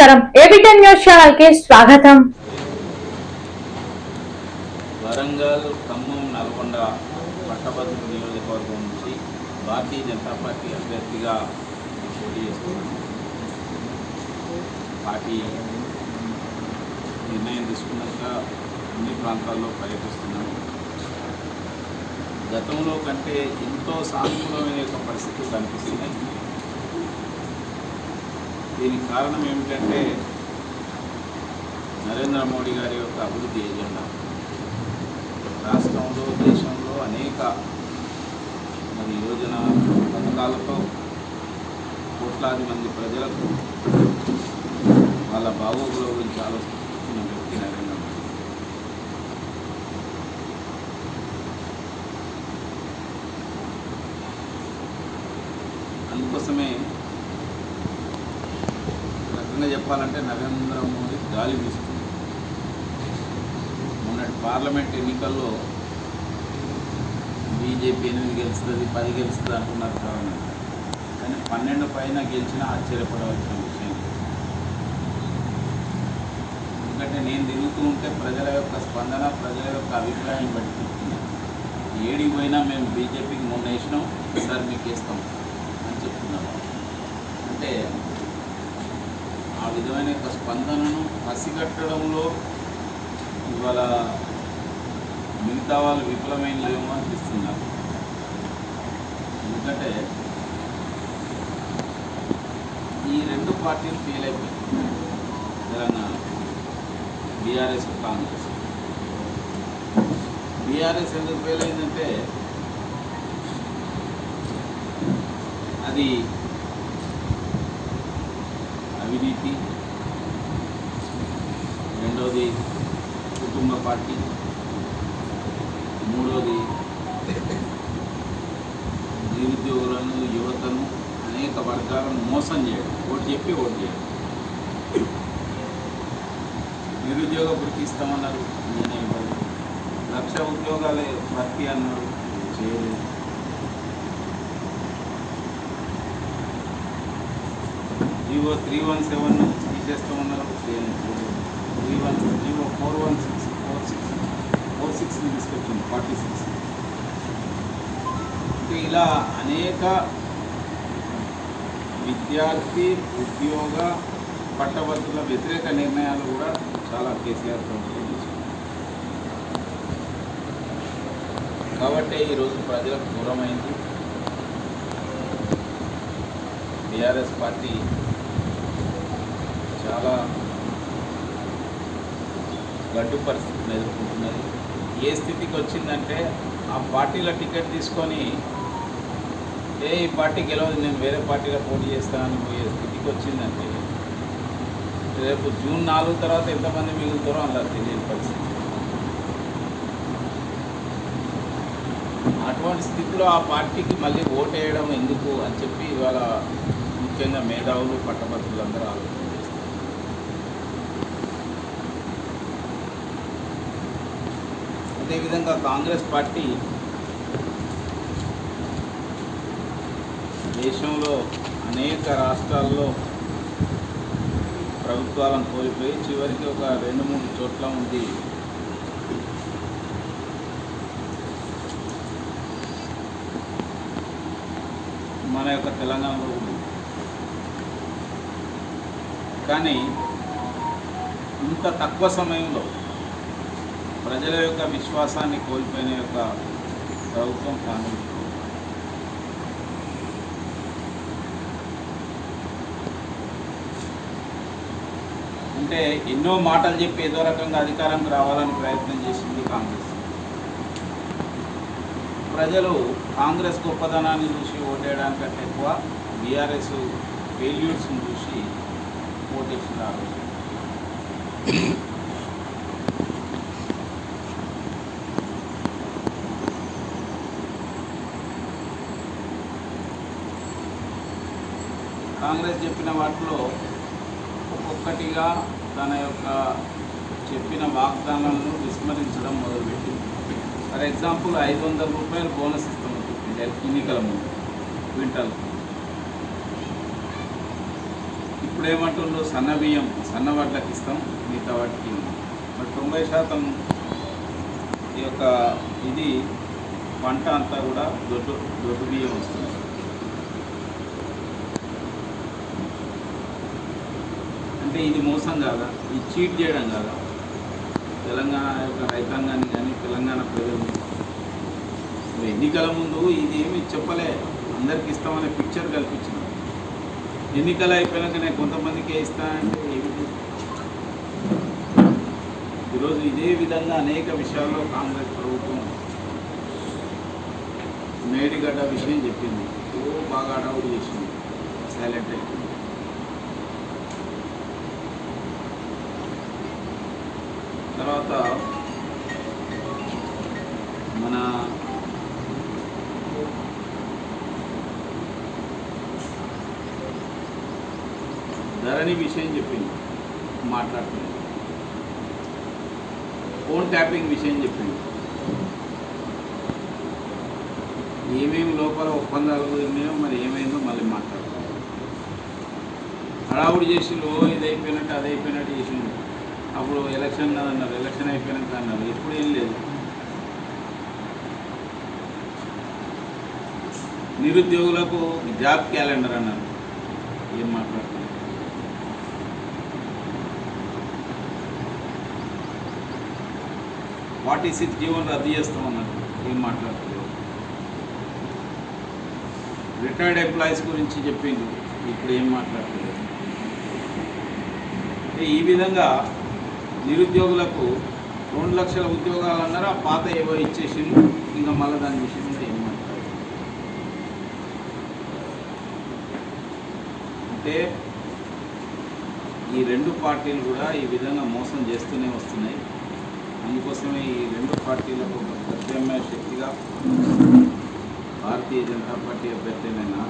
నమస్కారం. ఏబిటెన్ న్యూస్ ఛానల్కి స్వాగతం. వరంగల్ ఖమ్మం నల్గొండ పట్టభద్రుల నియోజకవర్గం నుంచి భారతీయ జనతా పార్టీ అభ్యర్థిగా పోటీ చేస్తున్నాను పార్టీ నిర్ణయం తీసుకున్నాక అన్ని ప్రాంతాల్లో పర్యటిస్తున్నాను గతంలో కంటే ఎంతో సానుకూలమైన యొక్క పరిస్థితులు కనిపిస్తున్నాయి దీనికి కారణం ఏమిటంటే నరేంద్ర మోడీ గారి యొక్క అభివృద్ధి ఏజెండా రాష్ట్రంలో దేశంలో అనేక మరి యోజన పథకాలతో కోట్లాది మంది ప్రజలకు వాళ్ళ బాగోగుల గురించి ఆలోచించిన వ్యక్తి నరేంద్ర మోడీ. అందుకోసమే రకంగా చెప్పాలంటే నరేంద్ర మోడీ గాలి వీస్తుంది. మొన్నటి పార్లమెంట్ ఎన్నికల్లో బీజేపీ ఎనిమిది గెలుస్తుంది పది గెలుస్తుంది అంటున్నారు కారణం కానీ పన్నెండు పైన గెలిచినా ఆశ్చర్యపడవలసిన విషయం ఎందుకంటే నేను తిరుగుతూ ఉంటే ప్రజల యొక్క స్పందన ప్రజల యొక్క అభిప్రాయం బట్టి చెప్తున్నాను ఏడికి పోయినా మేము బీజేపీకి మొన్న వేసినాం ఈసారి మీకు వేస్తాం అని చెప్తున్నాము అంటే విధమైన యొక్క స్పందనను పసిగట్టడంలో ఇవాళ మిగతా వాళ్ళు విఫలమైనలేమో అనిపిస్తున్నారు. ఎందుకంటే ఈ రెండు పార్టీలు ఫెయిల్ అయిపోయాయి. తెలంగాణ బీఆర్ఎస్ కాంగ్రెస్. బీఆర్ఎస్ ఎందుకు ఫెయిల్ అయిందంటే అది అవినీతి రెండవది కుటుంబ పార్టీ. మూడవది నిరుద్యోగులను యువతను అనేక వర్గాలను మోసం చేయడం. ఓటు చెప్పి ఓటు చేయడం. నిరుద్యోగ వృత్తి ఇస్తామన్నారు. నేనే ఇవ్వలేదు. లక్ష ఉద్యోగాలే భర్తీ అన్నారు. చేయలేదు. జీవో త్రీ వన్ సెవెన్ తీసేస్తూ ఉన్నారు three one GO four one six four six four సిక్స్ని తీసుకొచ్చింది ఫార్టీ సిక్స్. ఇలా అనేక విద్యార్థి ఉద్యోగ పట్టభద్రుల వ్యతిరేక నిర్ణయాలు కూడా చాలా కేసీఆర్ ప్రభుత్వం కాబట్టి ఈరోజు ప్రజలకు దూరమైంది. బీఆర్ఎస్ పార్టీ చాలా గడ్డు పరిస్థితిని ఎదుర్కొంటున్నది. ఏ స్థితికి వచ్చిందంటే ఆ పార్టీల టికెట్ తీసుకొని ఏ ఈ పార్టీ గెలవదు నేను వేరే పార్టీలో పోటీ చేస్తానని పోయే స్థితికి వచ్చిందంటే రేపు జూన్ నాలుగు తర్వాత ఎంతమంది మిగులుతారో అలా తెలియని పరిస్థితి. అటువంటి స్థితిలో ఆ పార్టీకి మళ్ళీ ఓటు వేయడం ఎందుకు? అని చెప్పి ఇవాళ ముఖ్యంగా మేధావులు పట్టభద్రులు అందరూ ఆలోచన అదేవిధంగా కాంగ్రెస్ పార్టీ దేశంలో అనేక రాష్ట్రాల్లో ప్రభుత్వాలను కోల్పోయి చివరికి ఒక రెండు మూడు చోట్ల ఉంది. మన యొక్క తెలంగాణలో ఉంది. కానీ ఇంత తక్కువ సమయంలో ప్రజల యొక్క విశ్వాసాన్ని కోల్పోయిన యొక్క ప్రభుత్వం కాంగ్రెస్. అంటే ఎన్నో మాటలు చెప్పి ఏదో రకంగా అధికారంకి రావాలని ప్రయత్నం చేసింది కాంగ్రెస్. ప్రజలు కాంగ్రెస్ గొప్పదనాన్ని చూసి ఓటేయడానికంటే ఎక్కువ బీఆర్ఎస్ ఫెయిల్యూర్స్ని చూసి ఓటేసినారు. కాంగ్రెస్ చెప్పిన వాటిలో ఒక్కొక్కటిగా తన యొక్క చెప్పిన వాగ్దానాలను విస్మరించడం మొదలుపెట్టింది. ఫర్ ఎగ్జాంపుల్ ఐదు వందల రూపాయలు బోనస్ ఇస్తామని చెప్పింది ఎన్నికల ముందు క్వింటల్. ఇప్పుడు ఏమంటుండ్రు సన్న బియ్యం సన్న వాటికి ఇస్తాం మిగతా వాటికి మరి తొంభై శాతం ఈ యొక్క ఇది పంట అంతా కూడా దొడ్డు దొడ్డు బియ్యం వస్తుంది. అంటే ఇది మోసం కాదా? ఇది చీట్ చేయడం కాదా? తెలంగాణ యొక్క రైతాంగాన్ని కానీ తెలంగాణ ప్రజల్ని ఎన్నికల ముందు ఇది ఏమి చెప్పలే. అందరికి ఇస్తామనే పిక్చర్ కల్పించిన. ఎన్నికలు అయిపోయాక నేను కొంతమందికే ఇస్తానంటే ఏమిటి? ఈరోజు ఇదే విధంగా అనేక విషయాల్లో కాంగ్రెస్ ప్రభుత్వం మేడిగడ్డ విషయం చెప్పింది. ఓ బాగా అడవుడు చేసింది. సైలెంట్ అయిపోయింది. తర్వాత మన ధరణి విషయం చెప్పింది మాట్లాడుతుంది ఫోన్ ట్యాపింగ్ విషయం చెప్పింది. ఏమేమి లోపల ఒప్పందాలు ఉన్నాయో మరి ఏమైందో మళ్ళీ మాట్లాడతాం హడావుడి చేసిండు లో ఇది అయిపోయినట్టు అది అయిపోయినట్టు చేసిండు అప్పుడు ఎలక్షన్ అన్నారు ఎలక్షన్ అయిపోయినాక అన్నారు. ఎప్పుడు ఏం లేదు. నిరుద్యోగులకు జాబ్ క్యాలెండర్ అన్నారు. ఏం మాట్లాడుతున్నారు? ఫార్టీ సిక్స్ జీవన్ రద్దు చేస్తామన్నారు ఏం మాట్లాడుతున్నారు? రిటైర్డ్ ఎంప్లాయీస్ గురించి చెప్పింది ఇప్పుడు ఏం మాట్లాడుతున్నారు? ఈ విధంగా నిరుద్యోగులకు రెండు లక్షల ఉద్యోగాలు అన్నారు? ఆ పాత ఏవో ఇచ్చేసిండు ఇంకా మళ్ళీ దాని విషయంలో ఏం అంటే ఈ రెండు పార్టీలు కూడా ఈ విధంగా మోసం చేస్తూనే వస్తున్నాయి. అందుకోసమే ఈ రెండు పార్టీలకు ఒక ప్రత్యామ్నాయ శక్తిగా భారతీయ జనతా పార్టీ అభ్యర్థినైనా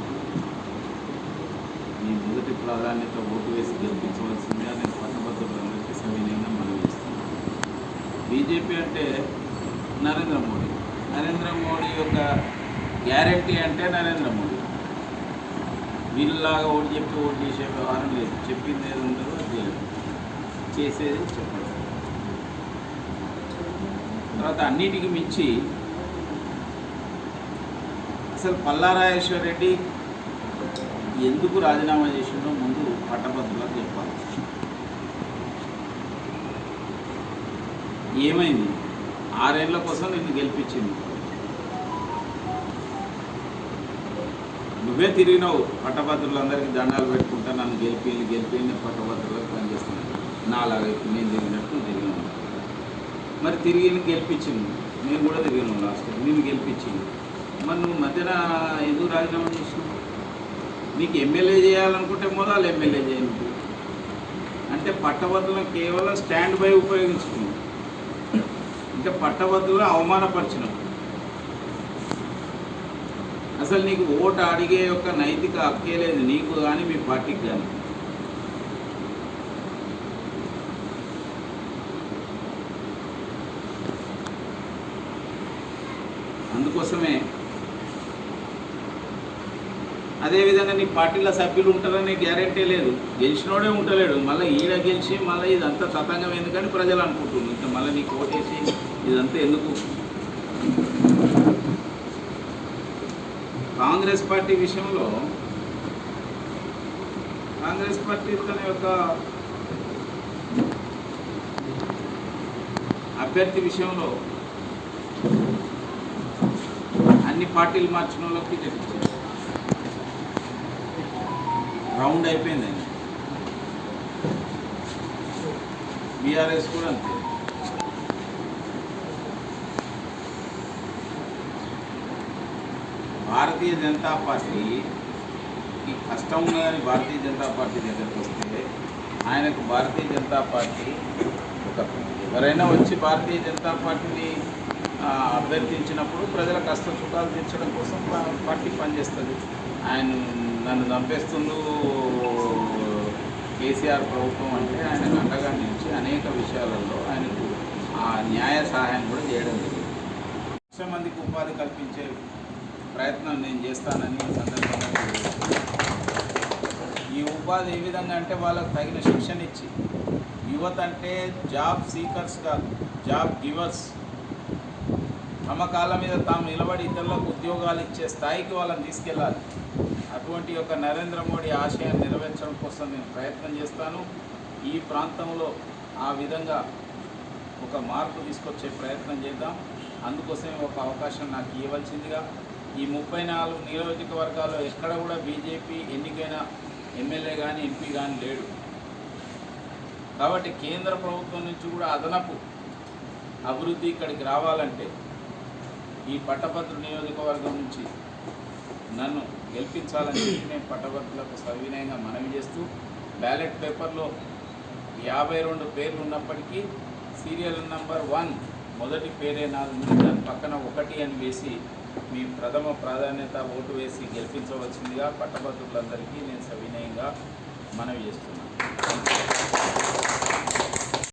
మీ మొదటి ప్రాధాన్యత ఓటు వేసి గెలిపించవలసిందిగా నేను పట్టభద్రులందరికీ సవినయంగా బీజేపీ అంటే నరేంద్ర మోడీ. నరేంద్ర మోడీ యొక్క గ్యారంటీ అంటే నరేంద్ర మోడీ. వీళ్ళలాగా ఓటు చెప్పి ఓటు చేసే వ్యవహారం లేదు. చెప్పింది ఏది ఉండదు అది చేసేది చెప్పడం. తర్వాత అన్నిటికీ మించి అసలు పల్లారాజేశ్వర రెడ్డి ఎందుకు రాజీనామా చేసిండో ముందు పట్టభద్రులకు చెప్పాలి. ఏమైంది? ఆరేళ్ళ కోసం నిన్ను గెలిపించింది. నువ్వే తిరిగినావు. పట్టభద్రులందరికీ దండాలు పెట్టుకుంటా నన్ను గెలిపి గెలిపి పట్టభద్రులకు పనిచేస్తున్నాను నాలాగా ఇప్పుడు నేను తిరిగినట్టు తిరిగినాను మరి తిరిగి గెలిపించింది. నేను కూడా తిరిగినావు లాస్ట్ నేను గెలిపించింది. మరి నువ్వు మధ్యన ఎందుకు రాజీనామా చేసినావు? నీకు ఎమ్మెల్యే చేయాలనుకుంటే మొదలు ఎమ్మెల్యే చేయండి. అంటే పట్టభద్రులను కేవలం స్టాండ్ బై ఉపయోగించుకుంది. ఇంకా పట్టభద్రులు అవమానపరిచినాం అసలు నీకు ఓటు అడిగే యొక్క నైతిక హక్కే లేదు నీకు కానీ మీ పార్టీకి కానీ అందుకోసమే అదేవిధంగా నీ పార్టీలో సభ్యులు ఉంటారనే గ్యారెంటీ లేదు. గెలిచినోడే ఉంటలేడు. మళ్ళీ ఈడ గెలిచి మళ్ళీ ఇదంతా తతంగం ఎందుకని ప్రజలు అనుకుంటున్నారు. ఇంకా మళ్ళీ నీకు ఓటేసి ఇదంతా ఎందుకు? కాంగ్రెస్ పార్టీ విషయంలో కాంగ్రెస్ పార్టీ తన యొక్క అభ్యర్థి విషయంలో అన్ని పార్టీలు మార్చిన వాళ్ళకి తెప్పించారు రౌండ్ అయిపోయిందండి బీఆర్ఎస్ కూడా అంతే. భారతీయ జనతా పార్టీ ఈ కష్టం ఉన్నదని భారతీయ జనతా పార్టీ దగ్గరికి వస్తే ఆయనకు భారతీయ జనతా పార్టీ ఒక ఎవరైనా వచ్చి భారతీయ జనతా పార్టీని అభ్యర్థించినప్పుడు ప్రజల కష్ట సుఖాలు తీర్చడం కోసం పార్టీ పనిచేస్తుంది. ఆయన నన్ను చంపేస్తుండు కేసీఆర్ ప్రభుత్వం అంటే ఆయనకు అండగా నిలిచి అనేక విషయాలలో ఆయనకు ఆ న్యాయ సహాయం కూడా చేయడం జరిగింది. లక్ష మందికి ఉపాధి కల్పించే ప్రయత్నం నేను చేస్తానని ఈ సందర్భంగా ఈ ఉపాధి ఏ విధంగా అంటే వాళ్ళకు తగిన శిక్షణ ఇచ్చి యువత అంటే జాబ్ సీకర్స్ కాదు జాబ్ గివర్స్. తమ కాళ్ళ మీద తాము నిలబడి ఇతరులకు ఉద్యోగాలు ఇచ్చే స్థాయికి వాళ్ళని తీసుకెళ్ళాలి. అటువంటి యొక్క నరేంద్ర మోడీ ఆశయాన్ని నెరవేర్చడం కోసం నేను ప్రయత్నం చేస్తాను. ఈ ప్రాంతంలో ఆ విధంగా ఒక మార్పు తీసుకొచ్చే ప్రయత్నం చేద్దాం. అందుకోసమే ఒక అవకాశం నాకు ఇవ్వవలసిందిగా ఈ ముప్పై నాలుగు నియోజకవర్గాల్లో ఎక్కడ కూడా బీజేపీ ఎన్నికైన ఎమ్మెల్యే కానీ ఎంపీ కానీ లేడు. కాబట్టి కేంద్ర ప్రభుత్వం నుంచి కూడా అదనపు అభివృద్ధి ఇక్కడికి రావాలంటే ఈ పట్టభద్రు నియోజకవర్గం నుంచి నన్ను గెలిపించాలని చెప్పి నేను పట్టభద్రులకు సవినయంగా మనవి చేస్తూ బ్యాలెట్ పేపర్లో యాభై రెండు పేర్లు ఉన్నప్పటికీ సీరియల్ నంబర్ వన్ మొదటి పేరే నాది ఉంది దాని పక్కన ఒకటి అని వేసి మీ ప్రథమ ప్రాధాన్యత ఓటు వేసి గెలిపించవలసిందిగా పట్టభద్రులందరికీ నేను సవినయంగా మనవి చేస్తున్నాను.